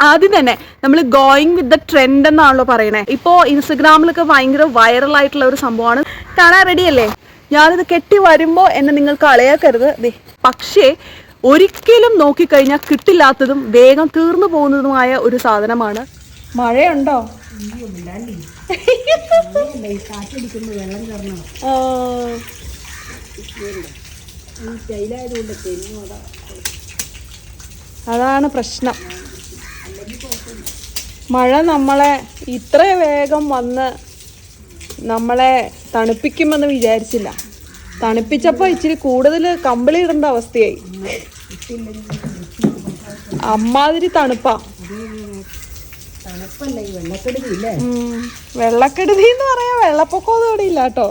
ആദ്യം തന്നെ നമ്മൾ ഗോയിങ് വിത്ത് ദ ട്രെൻഡ് എന്നാണല്ലോ പറയണേ ഇപ്പോ ഇൻസ്റ്റഗ്രാമിലൊക്കെ ഭയങ്കര വൈറൽ ആയിട്ടുള്ള ഒരു സംഭവമാണ് കാണാൻ റെഡിയല്ലേ ഞാനിത് കെട്ടി വരുമ്പോ എന്നെ നിങ്ങൾ കളയാക്കരുത് ദേ പക്ഷേ ഒരിക്കലും നോക്കിക്കഴിഞ്ഞാൽ കിട്ടില്ലാത്തതും വേഗം തീർന്നു പോകുന്നതുമായ ഒരു സാധനമാണ് മഴയുണ്ടോ. അതാണ് പ്രശ്നം മഴ നമ്മളെ ഇത്ര വേഗം വന്ന് നമ്മളെ തണുപ്പിക്കുമെന്ന് വിചാരിച്ചില്ല. തണുപ്പിച്ചപ്പോൾ ഇച്ചിരി കൂടുതൽ കമ്പിളി ഇടേണ്ട അവസ്ഥയായി. അമ്മാതിരി തണുപ്പാ. വെള്ളക്കെടുതി എന്ന് പറയാ വെള്ളപ്പൊക്കമൊന്നും ഇവിടെ ഇല്ല കേട്ടോ.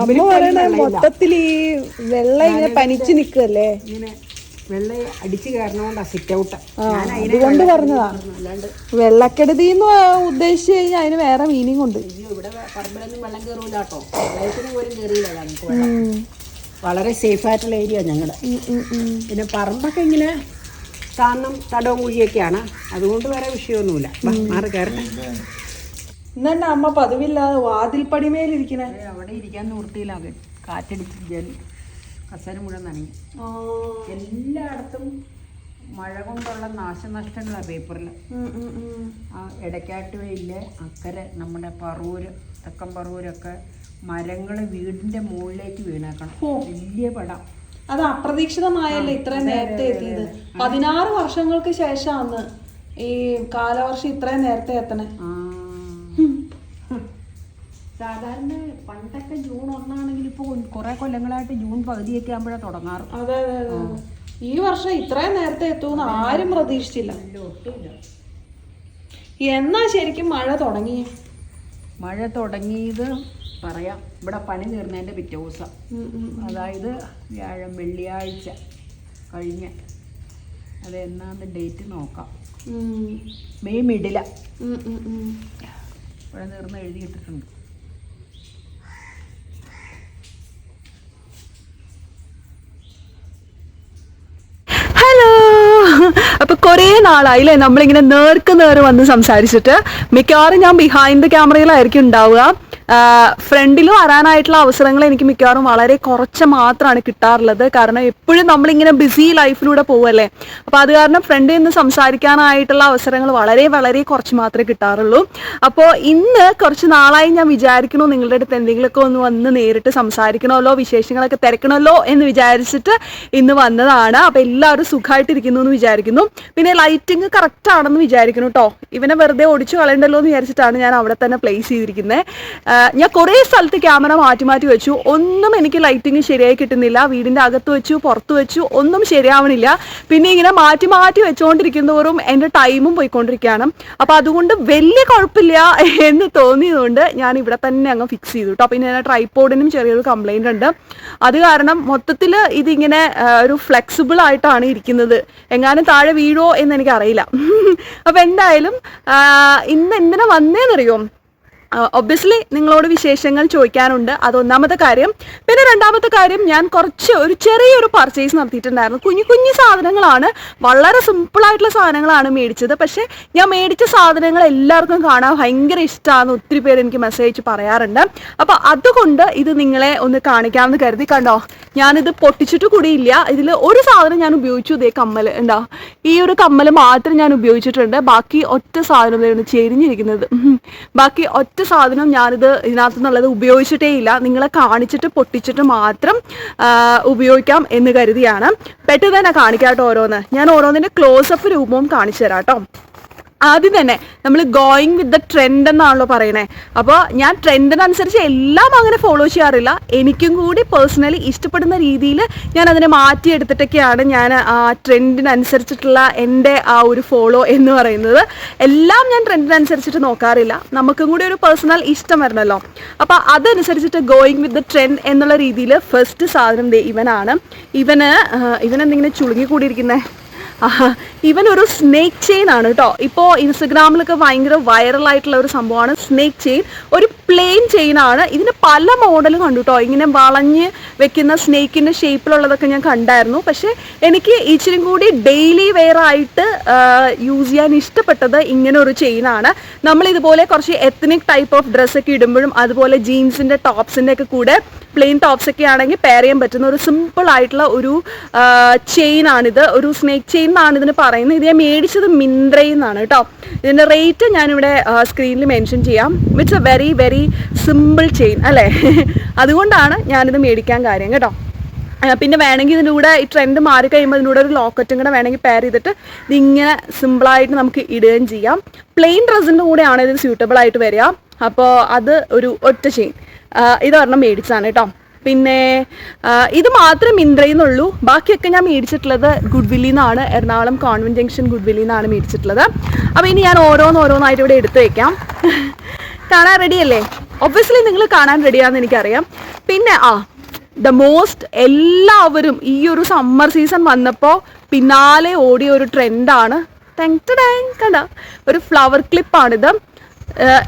അമ്മ പറയണ മൊത്തത്തിൽ ഈ വെള്ളം ഇങ്ങനെ പനിച്ചു നിക്കല്ലേ? ഇങ്ങനെ വെള്ളം അടിച്ചു കയറണോണ്ടാ സിറ്റ് ഔട്ട് ഞാൻ അതിനെ അതുകൊണ്ട് പറഞ്ഞതാ വെള്ളക്കെടുതി എന്ന് ഉദ്ദേശിച്ചു കഴിഞ്ഞാൽ അതിന് വേറെ മീനിങ് ഉണ്ട്. ഇവിടെ പറമ്പിലൊന്നും വെള്ളം കയറൂല കേട്ടോ. പ്രളയത്തിന് പോലും കയറിയില്ല ഞങ്ങൾക്ക് വളരെ സേഫ് ആയിട്ടുള്ള ഏരിയ ഞങ്ങളുടെ പിന്നെ പറമ്പൊക്കെ ഇങ്ങനെ താന്നും തടവും കുഴിയൊക്കെയാണ്. അതുകൊണ്ട് വേറെ വിഷയമൊന്നുമില്ല. മാറി കയറട്ടെ എന്നാ അമ്മ പതിവില്ലാതെ വാതിൽ പടിമേലിരിക്കണേ ഏ, അവിടെ ഇരിക്കാൻ നിർത്തിയില്ല കാറ്റടിച്ച് ജൽ കസേര മുഴുവൻ നനഞ്ഞു. എല്ലായിടത്തും മഴ കൊണ്ടുള്ള നാശനഷ്ടങ്ങളാണ് പേപ്പറിൽ ആ ഇടയ്ക്കാട്ടുവയിലെ അക്കരെ നമ്മുടെ പറവൂര് തെക്കൻ പറവൂരൊക്കെ മരങ്ങൾ വീടിന്റെ മുകളിലേക്ക് വീണേക്കണം. വലിയ പടം. അത് അപ്രതീക്ഷിതമായല്ലേ ഇത്രയും നേരത്തെ എത്തിയത്? പതിനാറ് വർഷങ്ങൾക്ക് ശേഷമാണ് ഈ കാലവർഷം ഇത്രയും നേരത്തെ എത്തണേ. സാധാരണ പണ്ടൊക്കെ ജൂൺ ഒന്നാണെങ്കിൽ ഇപ്പോൾ കുറെ കൊല്ലങ്ങളായിട്ട് ജൂൺ പകുതിയൊക്കെ ആകുമ്പോഴാണ് തുടങ്ങാറ്. അതെ അതെ. ഈ വർഷം ഇത്രയും നേരത്തെ എത്തുമെന്ന് ആരും പ്രതീക്ഷിച്ചില്ല. എന്നാ ശരിക്കും മഴ തുടങ്ങി? മഴ തുടങ്ങിയത് പറയാം. ഇവിടെ പണി തീർന്നതിന്റെ പിറ്റേ ദിവസം. അതായത് വ്യാഴം വെള്ളിയാഴ്ച കഴിഞ്ഞ്. അത് എന്നാന്ന് ഡേറ്റ് നോക്കാം. മെയ് മിഡില ഇവിടെ തീർന്ന് എഴുതിയിട്ടിട്ടുണ്ട് അപ്പൊ കുറേ നാളായില്ലേ നമ്മളിങ്ങനെ നേർക്ക് നേർ വന്ന് സംസാരിച്ചിട്ട്. മിക്കവാറും ഞാൻ ബിഹൈൻഡ് ദ ക്യാമറയിലായിരിക്കും ഉണ്ടാവുക. ഫ്രണ്ടിൽ വരാനായിട്ടുള്ള അവസരങ്ങൾ എനിക്ക് മിക്കവാറും വളരെ കുറച്ച് മാത്രമാണ് കിട്ടാറുള്ളത്. കാരണം എപ്പോഴും നമ്മളിങ്ങനെ ബിസി ലൈഫിലൂടെ പോവല്ലേ? അപ്പോൾ അത് കാരണം ഫ്രണ്ടിൽ നിന്ന് സംസാരിക്കാനായിട്ടുള്ള അവസരങ്ങൾ വളരെ വളരെ കുറച്ച് മാത്രമേ കിട്ടാറുള്ളൂ. അപ്പോൾ ഇന്ന് കുറച്ച് നാളായി ഞാൻ വിചാരിക്കണോ നിങ്ങളുടെ അടുത്ത് എന്തെങ്കിലുമൊക്കെ ഒന്ന് വന്ന് നേരിട്ട് സംസാരിക്കണമല്ലോ വിശേഷങ്ങളൊക്കെ തിരക്കണമല്ലോ എന്ന് വിചാരിച്ചിട്ട് ഇന്ന് വന്നതാണ്. അപ്പോൾ എല്ലാവരും സുഖമായിട്ടിരിക്കുന്നു എന്ന് വിചാരിക്കുന്നു. പിന്നെ ലൈറ്റിംഗ് കറക്റ്റ് ആണെന്ന് വിചാരിക്കുന്നു കേട്ടോ ഇവനെ വെറുതെ ഓടിച്ചു കളയണ്ടല്ലോ എന്ന് വിചാരിച്ചിട്ടാണ് ഞാൻ അവിടെ തന്നെ പ്ലേസ് ചെയ്തിരിക്കുന്നത് ഞാൻ കുറേ സ്ഥലത്ത് ക്യാമറ മാറ്റി മാറ്റി വെച്ചു. ഒന്നും എനിക്ക് ലൈറ്റിംഗ് ശരിയായി കിട്ടുന്നില്ല. വീടിന്റെ അകത്ത് വെച്ചു പുറത്ത് വെച്ചു ഒന്നും ശരിയാവണില്ല. പിന്നെ ഇങ്ങനെ മാറ്റി മാറ്റി വെച്ചുകൊണ്ടിരിക്കുന്നതോറും എന്റെ ടൈമും പോയിക്കൊണ്ടിരിക്കുകയാണ്. അപ്പോൾ അതുകൊണ്ട് വലിയ കുഴപ്പമില്ല എന്ന് തോന്നിയതുകൊണ്ട് ഞാൻ ഇവിടെ തന്നെ അങ്ങ് ഫിക്സ് ചെയ്തു കേട്ടോ പിന്നെ ട്രൈപോഡിനും ചെറിയൊരു കംപ്ലൈന്റ് ഉണ്ട്. അത് കാരണം മൊത്തത്തിൽ ഇതിങ്ങനെ ഒരു ഫ്ലെക്സിബിൾ ആയിട്ടാണ് ഇരിക്കുന്നത്. എങ്ങാനും താഴെ വീഴോ എന്ന് എനിക്കറിയില്ല. അപ്പോൾ എന്തായാലും ഇന്ന് എന്തിനാ വന്നേന്നറിയോ? ഒബ്വിയസ്ലി നിങ്ങളോട് വിശേഷങ്ങൾ ചോദിക്കാനുണ്ട്. അതൊന്നാമത്തെ കാര്യം. പിന്നെ രണ്ടാമത്തെ കാര്യം ഞാൻ കുറച്ച് ഒരു ചെറിയൊരു പർച്ചേസ് നടത്തിയിട്ടുണ്ടായിരുന്നു. കുഞ്ഞു കുഞ്ഞു സാധനങ്ങളാണ്. വളരെ സിമ്പിളായിട്ടുള്ള സാധനങ്ങളാണ് മേടിച്ചത്. പക്ഷേ ഞാൻ മേടിച്ച സാധനങ്ങൾ എല്ലാവർക്കും കാണാൻ ഭയങ്കര ഇഷ്ടമാണ് ഒത്തിരി പേര് എനിക്ക് മെസ്സേജ് പറയാറുണ്ട്. അപ്പോൾ അതുകൊണ്ട് ഇത് നിങ്ങളെ ഒന്ന് കാണിക്കാമെന്ന് കരുതി. കണ്ടോ? ഞാനിത് പൊട്ടിച്ചിട്ട് കൂടിയില്ല. ഇതിൽ ഒരു സാധനം ഞാൻ ഉപയോഗിച്ചു. ഇതേ കമ്മൽ ഉണ്ടോ ഈ ഒരു കമ്മൽ മാത്രം ഞാൻ ഉപയോഗിച്ചിട്ടുണ്ട്. ബാക്കി ഒറ്റ സാധനം ചെരിഞ്ഞിരിക്കുന്നത്. ബാക്കി ഒറ്റ സാധനം ഞാനിത് ഇതിനകത്തു നിന്നുള്ളത് ഉപയോഗിച്ചിട്ടേ ഇല്ല. നിങ്ങളെ കാണിച്ചിട്ട് പൊട്ടിച്ചിട്ട് മാത്രം ഉപയോഗിക്കാം എന്ന് കരുതിയാണ്. പെട്ടെന്ന് തന്നെ കാണിക്കാം കേട്ടോ ഓരോന്ന്. ഞാൻ ഓരോന്നിന്റെ ക്ലോസപ്പ് രൂപവും കാണിച്ചു തരാം കേട്ടോ. ആദ്യം തന്നെ നമ്മൾ ഗോയിങ് വിത്ത് ദ ട്രെൻഡ് എന്നാണല്ലോ പറയണേ. അപ്പോൾ ഞാൻ ട്രെൻഡിനനുസരിച്ച് എല്ലാം അങ്ങനെ ഫോളോ ചെയ്യാറില്ല. എനിക്കും കൂടി പേഴ്സണലി ഇഷ്ടപ്പെടുന്ന രീതിയിൽ ഞാൻ അതിനെ മാറ്റിയെടുത്തിട്ടൊക്കെയാണ് ഞാൻ ട്രെൻഡിനനുസരിച്ചിട്ടുള്ള എന്റെ ആ ഒരു ഫോളോ എന്ന് പറയുന്നത്. എല്ലാം ഞാൻ ട്രെൻഡിനനുസരിച്ചിട്ട് നോക്കാറില്ല. നമുക്കും കൂടി ഒരു പേഴ്സണൽ ഇഷ്ടം വരണമല്ലോ അപ്പോൾ അതനുസരിച്ചിട്ട് ഗോയിങ് വിത്ത് ദ ട്രെൻഡ് എന്നുള്ള രീതിയിൽ ഫസ്റ്റ് സാധനം ഇവനാണ്. ഇവന് ആ, ഇവനെന്തിങ്ങനെ ചുളുങ്ങി കൂടിയിരിക്കുന്നത് ഇവൻ ഒരു സ്നേക്ക് ചെയിൻ ആണ് കേട്ടോ. ഇപ്പോൾ ഇൻസ്റ്റഗ്രാമിലൊക്കെ ഭയങ്കര വൈറലായിട്ടുള്ള ഒരു സംഭവമാണ് സ്നേക്ക് ചെയിൻ ഒരു പ്ലെയിൻ ചെയിൻ ആണ്. ഇതിന് പല മോഡലും കണ്ടു കേട്ടോ. ഇങ്ങനെ വളഞ്ഞ് വെക്കുന്ന സ്നേക്കിന്റെ ഷേപ്പിലുള്ളതൊക്കെ ഞാൻ കണ്ടായിരുന്നു. പക്ഷേ എനിക്ക് ഇച്ചിരി കൂടി ഡെയിലി വെയർ ആയിട്ട് യൂസ് ചെയ്യാൻ ഇഷ്ടപ്പെട്ടത് ഇങ്ങനെ ഒരു ചെയിൻ ആണ്. നമ്മൾ ഇതുപോലെ കുറച്ച് എത്നിക് ടൈപ്പ് ഓഫ് ഡ്രസ്സൊക്കെ ഇടുമ്പോഴും അതുപോലെ ജീൻസിന്റെ ടോപ്സിന്റെ ഒക്കെ കൂടെ പ്ലെയിൻ ടോപ്സ് ഒക്കെ ആണെങ്കിൽ പെയർ ചെയ്യാൻ പറ്റുന്ന ഒരു സിമ്പിൾ ആയിട്ടുള്ള ഒരു ചെയിൻ ആണിത്. ഒരു സ്നേക്ക് ചെയിൻ എന്നാണ് ഇതിന് പറയുന്നത്. ഇത് ഞാൻ മേടിച്ചത് മിന്ത്രയിൽ നിന്നാണ് കേട്ടോ. ഇതിന്റെ റേറ്റ് ഞാനിവിടെ സ്ക്രീനിൽ മെൻഷൻ ചെയ്യാം. It's a very very simple chain അല്ലേ? അതുകൊണ്ടാണ് ഞാനിത് മേടിക്കാൻ കാര്യം കേട്ടോ. പിന്നെ വേണമെങ്കിൽ ഇതിന്റെ കൂടെ ഈ ട്രെൻഡ് മാറി കഴിയുമ്പോൾ ഇതിന്റെ കൂടെ ഒരു ലോക്കറ്റും കൂടെ വേണമെങ്കിൽ പെയർ ചെയ്തിട്ട് ഇതിങ്ങനെ സിമ്പിളായിട്ട് നമുക്ക് ഇടുകയും ചെയ്യാം. പ്ലെയിൻ ഡ്രസ്സിന്റെ കൂടെയാണ് ഇത് സ്യൂട്ടബിൾ ആയിട്ട് വരിക. അപ്പോൾ അത് ഒരു ഒറ്റ ചെയിൻ ഇത് ഒരെണ്ണം മേടിച്ചാണ് കേട്ടോ. പിന്നെ ഇത് മാത്രം മിന്ത്രയിൽ നിന്നുള്ളൂ ബാക്കിയൊക്കെ ഞാൻ മേടിച്ചിട്ടുള്ളത് ഗുഡ് വില്ലിൽ നിന്നാണ് എറണാകുളം കോൺവെന്റ് ജംഗ്ഷൻ ഗുഡ് വില്ലിൽ നിന്നാണ് മേടിച്ചിട്ടുള്ളത്. അപ്പോൾ ഇനി ഞാൻ ഓരോന്നോരോന്നായിട്ട് ഇവിടെ എടുത്തു വയ്ക്കാം കാണാൻ റെഡിയല്ലേ? ഒബ്വിയസ്ലി നിങ്ങൾ കാണാൻ റെഡിയാണെന്ന് എനിക്കറിയാം. പിന്നെ ആ ദ മോസ്റ്റ് എല്ലാവരും ഈ ഒരു സമ്മർ സീസൺ വന്നപ്പോൾ പിന്നാലെ ഓടിയ ഒരു ട്രെൻഡാണ് കണ്ട? ഒരു ഫ്ലവർ ക്ലിപ്പാണിത്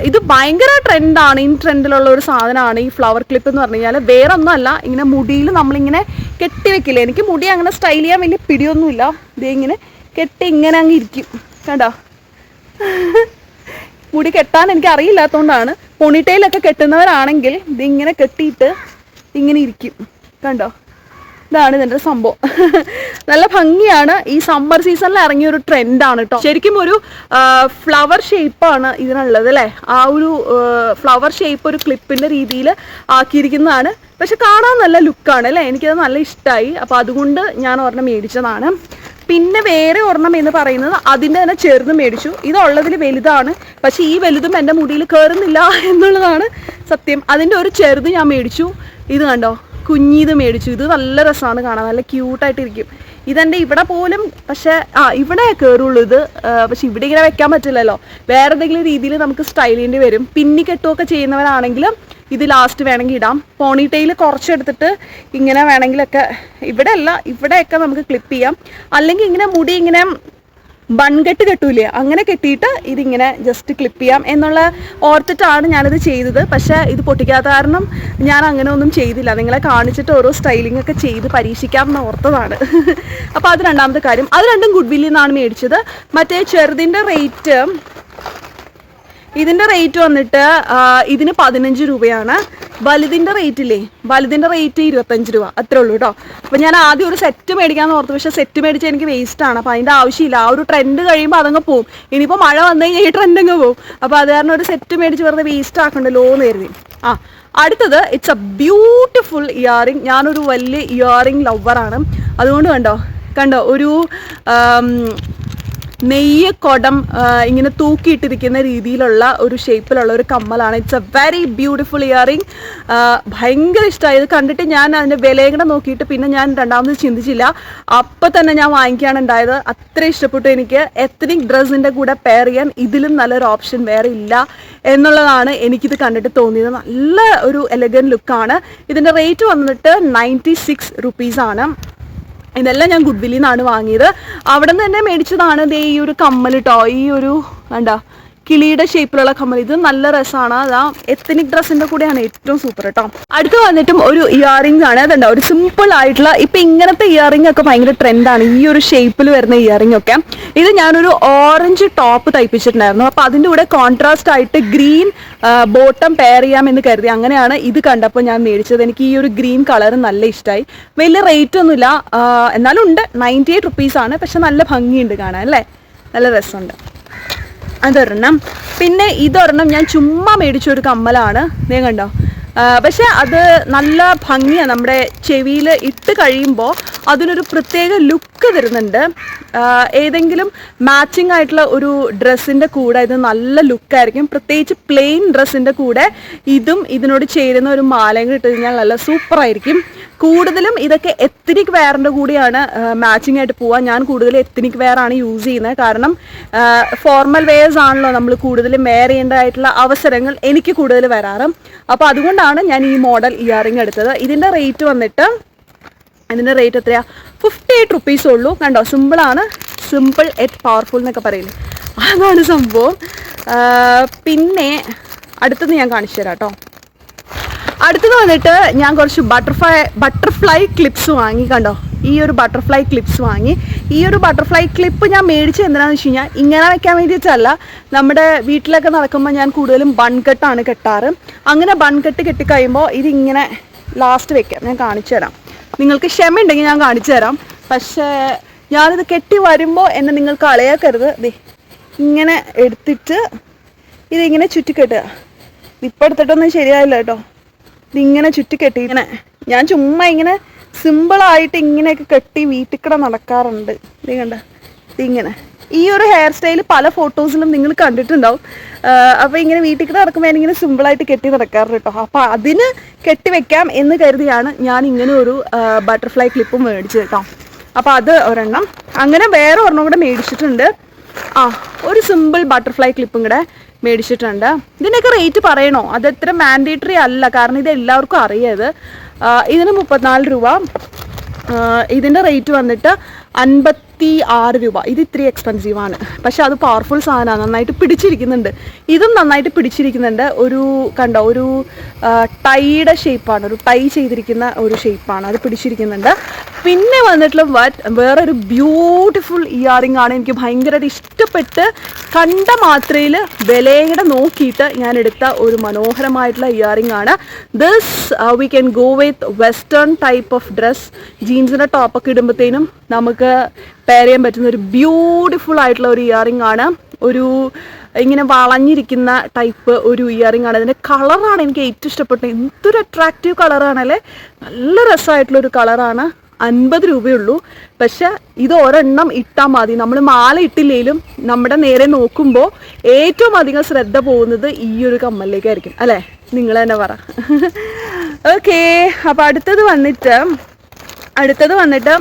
ഇത് ഭയങ്കര ട്രെൻഡാണ്. ഇൻ ട്രെൻഡിലുള്ള ഒരു സാധനമാണ് ഈ ഫ്ലവർ ക്ലിപ്പ് എന്ന് പറഞ്ഞു കഴിഞ്ഞാൽ വേറെ ഒന്നുമല്ല ഇങ്ങനെ മുടിയിൽ നമ്മളിങ്ങനെ കെട്ടി വെക്കില്ലേ എനിക്ക് മുടി അങ്ങനെ സ്റ്റൈൽ ചെയ്യാൻ വലിയ പിടിയൊന്നുമില്ല. ഇതേ ഇങ്ങനെ കെട്ടി ഇങ്ങനെ അങ്ങ് ഇരിക്കും. കണ്ടോ? മുടി കെട്ടാൻ എനിക്ക് അറിയില്ലാത്തതുകൊണ്ടാണ് പൊണിറ്റയിലൊക്കെ കെട്ടുന്നവരാണെങ്കിൽ ഇതിങ്ങനെ കെട്ടിയിട്ട് ഇങ്ങനെ ഇരിക്കും. കണ്ടോ? ഇതാണ് ഇതിന്റെ സംഭവം. നല്ല ഭംഗിയാണ്. ഈ സമ്മർ സീസണിൽ ഇറങ്ങിയ ഒരു ട്രെൻഡാണ് കേട്ടോ ശരിക്കും ഒരു ഫ്ലവർ ഷേപ്പാണ് ഇതിനുള്ളത് അല്ലേ? ആ ഒരു ഫ്ലവർ ഷേപ്പ് ഒരു ക്ലിപ്പിന്റെ രീതിയിൽ ആക്കിയിരിക്കുന്നതാണ്. പക്ഷെ കാണാൻ നല്ല ലുക്കാണ് അല്ലേ? എനിക്കത് നല്ല ഇഷ്ടമായി അപ്പോൾ അതുകൊണ്ട് ഞാൻ ഒരെണ്ണം മേടിച്ചതാണ്. പിന്നെ വേറെ ഒരെണ്ണം എന്ന് പറയുന്നത് അതിന്റെ തന്നെ ചെറുത് മേടിച്ചു. ഇതുള്ളതിൽ വലുതാണ്. പക്ഷെ ഈ വലുതും എന്റെ മുടിയിൽ കയറുന്നില്ല എന്നുള്ളതാണ് സത്യം. അതിന്റെ ഒരു ചെറുത് ഞാൻ മേടിച്ചു. ഇത് കണ്ടോ? കുഞ്ഞിത് മേടിച്ചു. ഇത് നല്ല രസമാണ് കാണാൻ. നല്ല ക്യൂട്ടായിട്ടിരിക്കും. ഇതെന്റെ ഇവിടെ പോലും പക്ഷെ ആ ഇവിടെ കയറുള്ളൂ ഇത്. പക്ഷെ ഇവിടെ ഇങ്ങനെ വെക്കാൻ പറ്റില്ലല്ലോ. വേറെ എന്തെങ്കിലും രീതിയിൽ നമുക്ക് ചെയ്യേണ്ടി വരും. പിന്നി കെട്ടുമൊക്കെ ചെയ്യുന്നവരാണെങ്കിലും ഇത് ലാസ്റ്റ് വേണമെങ്കിൽ ഇടാം. പോണി ടൈൽ കുറച്ചെടുത്തിട്ട് ഇങ്ങനെ വേണമെങ്കിലൊക്കെ ഇവിടെയല്ല ഇവിടെയൊക്കെ നമുക്ക് ക്ലിപ്പ് ചെയ്യാം. അല്ലെങ്കിൽ ഇങ്ങനെ മുടി ഇങ്ങനെ ബൺകെട്ട് കെട്ടൂലേ? അങ്ങനെ കെട്ടിയിട്ട് ഇതിങ്ങനെ ജസ്റ്റ് ക്ലിപ്പ് ചെയ്യാം എന്നുള്ള ഓർത്തിട്ടാണ് ഞാനിത് ചെയ്തത്. പക്ഷേ ഇത് പൊട്ടിക്കാത്ത കാരണം ഞാൻ അങ്ങനെ ഒന്നും ചെയ്തില്ല. നിങ്ങളെ കാണിച്ചിട്ട് ഓരോ സ്റ്റൈലിംഗ് ഒക്കെ ചെയ്ത് പരീക്ഷിക്കാം എന്ന് ഓർത്തതാണ്. അപ്പോൾ അത് രണ്ടാമത്തെ കാര്യം. അത് രണ്ടും ഗുഡ് വില്ലിൽ നിന്നാണ് മേടിച്ചത്. മറ്റേ ചെറുതിന്റെ റേറ്റ് ഇതിന്റെ റേറ്റ് വന്നിട്ട് ഇതിന് പതിനഞ്ച് രൂപയാണ്. വലുതിന്റെ റേറ്റ് ഇല്ലേ? വലുതിന്റെ റേറ്റ് ഇരുപത്തഞ്ച് രൂപ. അത്രേ ഉള്ളൂ കേട്ടോ അപ്പൊ ഞാൻ ആദ്യം ഒരു സെറ്റ് മേടിക്കാന്ന് ഓർത്തു. പക്ഷെ സെറ്റ് മേടിച്ചാൽ എനിക്ക് വേസ്റ്റ് ആണ്. അപ്പൊ അതിന്റെ ആവശ്യമില്ല. ആ ഒരു ട്രെൻഡ് കഴിയുമ്പോൾ അതങ്ങ് പോവും. ഇനിയിപ്പോൾ മഴ വന്നു കഴിഞ്ഞാൽ ഈ ട്രെൻഡ് അങ്ങ് പോവും. അപ്പൊ അത് കാരണം ഒരു സെറ്റ് മേടിച്ച് വെറുതെ വേസ്റ്റ് ആക്കണ്ടല്ലോ എന്ന് കരുതി. ആ അടുത്തത് ഇറ്റ്സ് എ ബ്യൂട്ടിഫുൾ ഇയറിംഗ് ഞാനൊരു വലിയ ഇയറിംഗ് ലവറാണ് അതുകൊണ്ട് കണ്ടോ? കണ്ടോ? ഒരു നെയ്യ് കൊടം ഇങ്ങനെ തൂക്കിയിട്ടിരിക്കുന്ന രീതിയിലുള്ള ഒരു ഷേപ്പിലുള്ള ഒരു കമ്മലാണ്. It's a very beautiful earring ഭയങ്കര ഇഷ്ടമായി ഇത് കണ്ടിട്ട് ഞാൻ അതിന്റെ വിലയും കൂടെ നോക്കിയിട്ട് പിന്നെ ഞാൻ രണ്ടാമത് ചിന്തിച്ചില്ല. അപ്പം തന്നെ ഞാൻ വാങ്ങിക്കുകയാണ് ഉണ്ടായത്. അത്ര ഇഷ്ടപ്പെട്ടു എനിക്ക്. എത്നിക് ഡ്രസ്സിന്റെ കൂടെ പെയർ ചെയ്യാൻ ഇതിലും നല്ലൊരു ഓപ്ഷൻ വേറെ ഇല്ല എന്നുള്ളതാണ് എനിക്കിത് കണ്ടിട്ട് തോന്നിയത്. നല്ല ഒരു എലഗൻ ലുക്കാണ് ഇതിന്റെ റേറ്റ് വന്നിട്ട് നയന്റി സിക്സ് റുപ്പീസാണ് ഇതെല്ലാം ഞാൻ ഗുഡ് വില്ലിൽ നിന്നാണ് വാങ്ങിയത്. അവിടെ നിന്ന് തന്നെ മേടിച്ചതാണ് ദേ ഈ ഒരു കമ്മൽ കേട്ടോ ഈ ഒരു വേണ്ട കിളിയുടെ ഷേപ്പിലുള്ള കമ്മൽ. ഇത് നല്ല രസമാണ് അതാ എത്തനിക് ഡ്രസ്സിന്റെ കൂടെയാണ് ഏറ്റവും സൂപ്പർ കേട്ടോ അടുത്ത് വന്നിട്ടും ഒരു ഇയറിംഗ് ആണ്. അതുണ്ടോ? ഒരു സിമ്പിൾ ആയിട്ടുള്ള ഇപ്പൊ ഇങ്ങനത്തെ ഇയറിംഗ് ഒക്കെ ഭയങ്കര ട്രെൻഡാണ് ഈ ഒരു ഷേപ്പിൽ വരുന്ന ഇയറിംഗ് ഒക്കെ. ഇത് ഞാനൊരു ഓറഞ്ച് ടോപ്പ് തയ്പ്പിച്ചിട്ടുണ്ടായിരുന്നു. അപ്പൊ അതിന്റെ കൂടെ കോൺട്രാസ്റ്റ് ആയിട്ട് ഗ്രീൻ ബോട്ടം പെയർ ചെയ്യാമെന്ന് കരുതി. അങ്ങനെയാണ് ഇത് കണ്ടപ്പോൾ ഞാൻ മേടിച്ചത്. എനിക്ക് ഈ ഒരു ഗ്രീൻ കളർ നല്ല ഇഷ്ടമായി വലിയ റേറ്റ് ഒന്നുമില്ല. എന്നാലും ഉണ്ട്. നയന്റി എയ്റ്റ് റുപ്പീസാണ് പക്ഷെ നല്ല ഭംഗിയുണ്ട് കാണാൻ അല്ലേ? നല്ല രസമുണ്ട്. അതൊരെണ്ണം. പിന്നെ ഇതൊരെണ്ണം ഞാൻ ചുമ്മാ മേടിച്ചൊരു കമ്മലാണ്. നീ കണ്ടോ? പക്ഷേ അത് നല്ല ഭംഗിയാണ് നമ്മുടെ ചെവിയിൽ ഇട്ട് കഴിയുമ്പോൾ അതിനൊരു പ്രത്യേക ലുക്ക് തരുന്നുണ്ട് ആ, ഏതെങ്കിലും മാച്ചിങ് ആയിട്ടുള്ള ഒരു ഡ്രസ്സിന്റെ കൂടെ ഇത് നല്ല ലുക്കായിരിക്കും പ്രത്യേകിച്ച് പ്ലെയിൻ ഡ്രസ്സിന്റെ കൂടെ ഇതും ഇതിനോട് ചേരുന്ന ഒരു മാലയും ഇട്ട് കഴിഞ്ഞാൽ നല്ല സൂപ്പറായിരിക്കും കൂടുതലും ഇതൊക്കെ എത്തനിക് വെയറിന്റെ കൂടിയാണ് മാച്ചിങ് ആയിട്ട് പോവുക. ഞാൻ കൂടുതൽ എത്തനിക് വേറാണ് യൂസ് ചെയ്യുന്നത്. കാരണം ഫോർമൽ വെയേഴ്സ് ആണല്ലോ നമ്മൾ കൂടുതലും വെയർ ചെയ്യേണ്ടതായിട്ടുള്ള അവസരങ്ങൾ എനിക്ക് കൂടുതൽ വരാറ്. അപ്പോൾ അതുകൊണ്ടാണ് ഞാൻ ഈ മോഡൽ ഇയറിംഗ് എടുത്തത്. ഇതിന്റെ റേറ്റ് വന്നിട്ട് ഇതിന്റെ റേറ്റ് എത്രയാണ് ഫിഫ്റ്റി എയ്റ്റ് റുപ്പീസ് ഉള്ളൂ. കണ്ടോ? സിമ്പിളാണ് സിമ്പിൾ എറ്റ് പവർഫുൾ എന്നൊക്കെ പറയില്ലേ അതാണ് സംഭവം. പിന്നെ അടുത്തത് ഞാൻ കാണിച്ചു തരാം കേട്ടോ. അടുത്തത് വന്നിട്ട് ഞാൻ കുറച്ച് ബട്ടർഫ്ലൈ ബട്ടർഫ്ലൈ ക്ലിപ്സ് വാങ്ങി കണ്ടോ? ഈ ഒരു ബട്ടർഫ്ലൈ ക്ലിപ്സ് വാങ്ങി. ഈ ഒരു ബട്ടർഫ്ലൈ ക്ലിപ്പ് ഞാൻ മേടിച്ച് എന്തിനാന്ന് വെച്ച് കഴിഞ്ഞാൽ ഇങ്ങനെ വെക്കാൻ വേണ്ടിയിട്ടല്ല നമ്മുടെ വീട്ടിലൊക്കെ നടക്കുമ്പോൾ ഞാൻ കൂടുതലും ബൺകെട്ടാണ് കെട്ടാറ്. അങ്ങനെ ബൺകെട്ട് കെട്ടിക്കഴിയുമ്പോൾ ഇതിങ്ങനെ ലാസ്റ്റ് വെക്കാം. ഞാൻ കാണിച്ചു തരാം. നിങ്ങൾക്ക് ക്ഷമ ഉണ്ടെങ്കിൽ ഞാൻ കാണിച്ചു തരാം. പക്ഷേ ഞാനിത് കെട്ടി വരുമ്പോൾ എന്നെ നിങ്ങൾ കളയാക്കരുത് ദേ ഇങ്ങനെ എടുത്തിട്ട് ഇതിങ്ങനെ ചുറ്റിക്കെട്ടുക. ഇപ്പം എടുത്തിട്ടൊന്നും ശരിയായില്ല കേട്ടോ. ഇതിങ്ങനെ ചുറ്റിക്കെട്ടി. ഇങ്ങനെ ഞാൻ ചുമ്മാ ഇങ്ങനെ സിമ്പിളായിട്ട് ഇങ്ങനെയൊക്കെ കെട്ടി വീട്ടിൽ കൂടെ നടക്കാറുണ്ട്. ഇത് കണ്ട? ഇതിങ്ങനെ. ഈ ഒരു ഹെയർ സ്റ്റൈൽ പല ഫോട്ടോസിലും നിങ്ങൾ കണ്ടിട്ടുണ്ടാവും. അപ്പോൾ ഇങ്ങനെ വീട്ടിൽ നടക്കുമ്പോൾ ഞാനിങ്ങനെ സിമ്പിളായിട്ട് കെട്ടി നടക്കാറുണ്ട് കേട്ടോ. അപ്പോൾ അതിന് കെട്ടി വെക്കാം എന്ന് കരുതിയാണ് ഞാൻ ഇങ്ങനെ ഒരു ബട്ടർഫ്ലൈ ക്ലിപ്പ് മേടിച്ചത് കേട്ടോ. അപ്പോൾ അത് ഒരെണ്ണം. അങ്ങനെ വേറെ ഒരെണ്ണം കൂടെ മേടിച്ചിട്ടുണ്ട്. ആ ഒരു സിമ്പിൾ ബട്ടർഫ്ലൈ ക്ലിപ്പും കൂടെ മേടിച്ചിട്ടുണ്ട്. ഇതിനൊക്കെ റേറ്റ് പറയണോ? അത് എത്ര മാൻഡേറ്ററി അല്ല. കാരണം ഇത് എല്ലാവർക്കും അറിയത് ഇതിന് മുപ്പത്തിനാല് രൂപ. ഇതിന്റെ റേറ്റ് വന്നിട്ട് അൻപത്തി ആറ് രൂപ. ഇത് ഇത്തിരി ആണ്. പക്ഷെ അത് പവർഫുൾ സാധനമാണ്. നന്നായിട്ട് പിടിച്ചിരിക്കുന്നുണ്ട്. ഇതും നന്നായിട്ട് പിടിച്ചിരിക്കുന്നുണ്ട്. ഒരു കണ്ടോ ഒരു ടൈയുടെ ഷേപ്പാണ് ഒരു ടൈ ചെയ്തിരിക്കുന്ന ഒരു ഷേപ്പാണ് അത് പിടിച്ചിരിക്കുന്നുണ്ട്. പിന്നെ വന്നിട്ടുള്ള വേറൊരു ബ്യൂട്ടിഫുൾ ഇയറിംഗ് ആണ്. എനിക്ക് ഭയങ്കരമായിട്ട് ഇഷ്ടപ്പെട്ട് കണ്ട മാത്രയിൽ വിലയുടെ നോക്കിയിട്ട് ഞാൻ എടുത്ത ഒരു മനോഹരമായിട്ടുള്ള ഇയറിംഗ് ആണ്. This we can go with western type of dress ജീൻസിന്റെ ടോപ്പൊക്കെ ഇടുമ്പോഴത്തേനും നമുക്ക് പെയർ ചെയ്യാൻ പറ്റുന്ന ഒരു ബ്യൂട്ടിഫുൾ ആയിട്ടുള്ള ഒരു ഇയറിംഗ് ആണ്. ഒരു ഇങ്ങനെ വളഞ്ഞിരിക്കുന്ന ടൈപ്പ് ഒരു ഇയറിംഗ് ആണ്. അതിന്റെ കളറാണ് എനിക്ക് ഏറ്റവും ഇഷ്ടപ്പെട്ടത്. എന്തൊരു അട്രാക്റ്റീവ് കളറാണല്ലേ നല്ല രസമായിട്ടുള്ളൊരു കളറാണ് അൻപത് രൂപയുള്ളൂ. പക്ഷെ ഇത് ഒരെണ്ണം ഇട്ടാൽ മതി. നമ്മൾ മാല ഇട്ടില്ലെങ്കിലും നമ്മുടെ നേരെ നോക്കുമ്പോൾ ഏറ്റവും അധികം ശ്രദ്ധ പോകുന്നത് ഈ ഒരു കമ്മലിലേക്കായിരിക്കും. അല്ലേ? നിങ്ങൾ തന്നെ പറ. ഓക്കേ അപ്പോൾ അടുത്തത് വന്നിട്ട് അടുത്തത് വന്നിട്ട്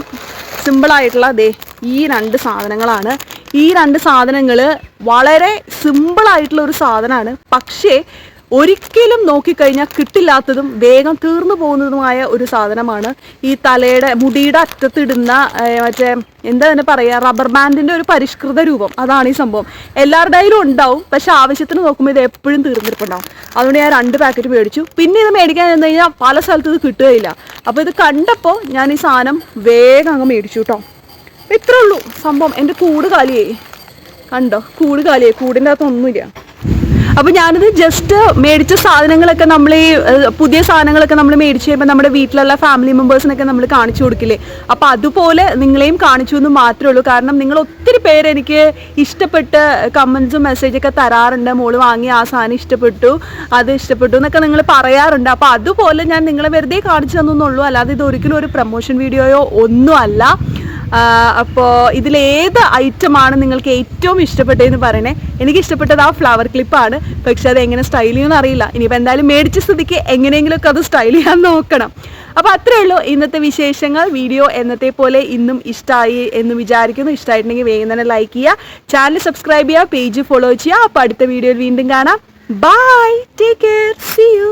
സിമ്പിളായിട്ടുള്ള ദേ ഈ രണ്ട് സാധനങ്ങളാണ്. ഈ രണ്ട് സാധനങ്ങൾ വളരെ സിമ്പിളായിട്ടുള്ള ഒരു സാധനമാണ്. പക്ഷേ ഒരിക്കലും നോക്കിക്കഴിഞ്ഞാൽ കിട്ടില്ലാത്തതും വേഗം തീർന്നു പോകുന്നതുമായ ഒരു സാധനമാണ് ഈ തലയുടെ മുടിയുടെ അറ്റത്തിടുന്ന മറ്റേ എന്താ തന്നെ പറയുക റബ്ബർ ബാൻഡിന്റെ ഒരു പരിഷ്കൃത രൂപം. അതാണ് ഈ സംഭവം. എല്ലാവരുടെയിലും ഉണ്ടാവും പക്ഷെ ആവശ്യത്തിന് നോക്കുമ്പോൾ ഇത് എപ്പോഴും തീർന്നിരിപ്പുണ്ടാവും. അതുകൊണ്ട് ഞാൻ രണ്ട് പാക്കറ്റ് മേടിച്ചു. പിന്നെ ഇത് മേടിക്കാൻ ചെന്ന് കഴിഞ്ഞാൽ പല സ്ഥലത്തും ഇത് കിട്ടുകയില്ല. അപ്പോൾ ഇത് കണ്ടപ്പോൾ ഞാൻ ഈ സാധനം വേഗം അങ്ങ് മേടിച്ചു കേട്ടോ. ഇത്രേ ഉള്ളൂ സംഭവം. എന്റെ കൂട് കാലിയായി. കണ്ടോ? കൂട് കാലിയായി. കൂടിന്റെ അകത്ത് ഒന്നുമില്ല അപ്പോൾ ഞാനിത് ജസ്റ്റ് മേടിച്ച സാധനങ്ങളൊക്കെ നമ്മൾ ഈ പുതിയ സാധനങ്ങളൊക്കെ നമ്മൾ മേടിച്ച് കഴിയുമ്പോൾ നമ്മുടെ വീട്ടിലുള്ള ഫാമിലി മെമ്പേഴ്സിനൊക്കെ നമ്മൾ കാണിച്ചു കൊടുക്കില്ലേ? അപ്പോൾ അതുപോലെ നിങ്ങളെയും കാണിച്ചു എന്ന് മാത്രമേ ഉള്ളൂ. കാരണം നിങ്ങൾ ഒത്തിരി പേര് എനിക്ക് ഇഷ്ടപ്പെട്ട് കമൻസും മെസ്സേജൊക്കെ തരാറുണ്ട്. മോൾ വാങ്ങി ആ സാധനം ഇഷ്ടപ്പെട്ടു അത് ഇഷ്ടപ്പെട്ടു എന്നൊക്കെ നിങ്ങൾ പറയാറുണ്ട്. അപ്പോൾ അതുപോലെ ഞാൻ നിങ്ങളെ വെറുതെ കാണിച്ചു തന്നുള്ളൂ അല്ലാതെ ഇത് ഒരിക്കലും ഒരു പ്രൊമോഷൻ വീഡിയോയോ ഒന്നും അല്ല അപ്പോൾ ഇതിലേത് ഐറ്റമാണ് നിങ്ങൾക്ക് ഏറ്റവും ഇഷ്ടപ്പെട്ടതെന്ന് പറയണേ? എനിക്ക് ഇഷ്ടപ്പെട്ടത് ആ ഫ്ലവർ ക്ലിപ്പാണ് പക്ഷെ അത് എങ്ങനെ സ്റ്റൈൽ ചെയ്യുമെന്ന് അറിയില്ല. ഇനിയിപ്പോൾ എന്തായാലും മേടിച്ച സ്ഥിതിക്ക് എങ്ങനെയെങ്കിലുമൊക്കെ അത് സ്റ്റൈൽ ചെയ്യാൻ നോക്കണം. അപ്പോൾ അത്രേ ഉള്ളൂ ഇന്നത്തെ വിശേഷങ്ങൾ. വീഡിയോ എന്നത്തെ പോലെ ഇന്നും ഇഷ്ടമായി എന്ന് വിചാരിക്കുന്നു. ഇഷ്ടമായിട്ടുണ്ടെങ്കിൽ വേഗം തന്നെ ലൈക്ക് ചെയ്യുക. ചാനൽ സബ്സ്ക്രൈബ് ചെയ്യുക പേജ് ഫോളോ ചെയ്യുക. അപ്പോൾ അടുത്ത വീഡിയോയിൽ വീണ്ടും കാണാം. Bye take care see you